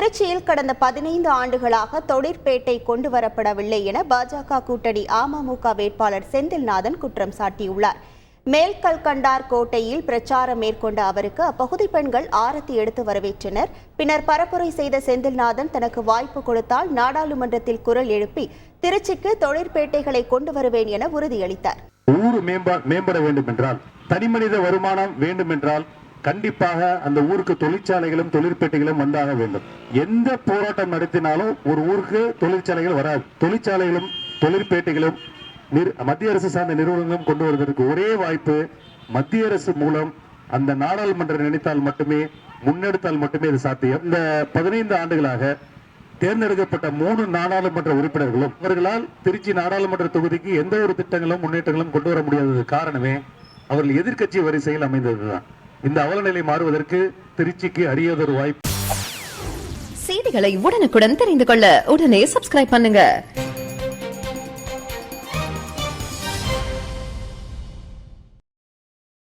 திருச்சியில் கடந்த பதினைந்து ஆண்டுகளாக தொழிற்பேட்டை கொண்டு வரப்படவில்லை என பாஜக கூட்டணி அமமுக வேட்பாளர் செந்தில்நாதன் குற்றம் சாட்டியுள்ளார். மேல்கல்கண்டார் கோட்டையில் பிரச்சாரம் மேற்கொண்ட அவருக்கு அப்பகுதி பெண்கள் ஆரத்தி எடுத்து வரவேற்றனர். பின்னர் பரப்புரை செய்த செந்தில்நாதன் தனக்கு வாய்ப்பு கொடுத்தால் நாடாளுமன்றத்தில் குரல் எழுப்பி திருச்சிக்கு தொழிற்பேட்டைகளை கொண்டு வருவேன் என உறுதியளித்தார். ஊர் மேம்பட வேண்டும் என்றால் தனிமனித வருமானம் வேண்டும் என்றால் கண்டிப்பாக அந்த ஊருக்கு தொழிற்சாலைகளும் தொழிற்பேட்டைகளும் வந்தாக வேண்டும். எந்த போராட்டம் நடத்தினாலும் ஒரு ஊருக்கு தொழிற்சாலைகள் வராது. தொழிற்சாலைகளும் தொழிற்பேட்டைகளும் நிறு- மத்திய அரசு சார்ந்த நிறுவனங்களும் கொண்டு வருவதற்கு ஒரே வாய்ப்பு மத்திய அரசு மூலம் அந்த நாடாளுமன்றம் நினைத்தால் மட்டுமே முன்னெடுத்தால் மட்டுமே இது சாத்தியம். இந்த பதினைந்து ஆண்டுகளாக தேர்ந்தெடுக்கப்பட்ட மூணு நாடாளுமன்ற உறுப்பினர்களும் அவர்களால் திருச்சி நாடாளுமன்ற தொகுதிக்கு எந்த ஒரு திட்டங்களும் முன்னேற்றங்களும் கொண்டு வர முடியாதது காரணமே அவர்கள் எதிர்க்கட்சி வரிசையில் அமைந்ததுதான். இந்த அவலநிலை மாறுவதற்கு திருச்சிக்கு அரியதொரு வாய்ப்பு. செய்திகளை உடனுக்குடன் தெரிந்து கொள்ள உடனே சப்ஸ்கிரைப் பண்ணுங்க.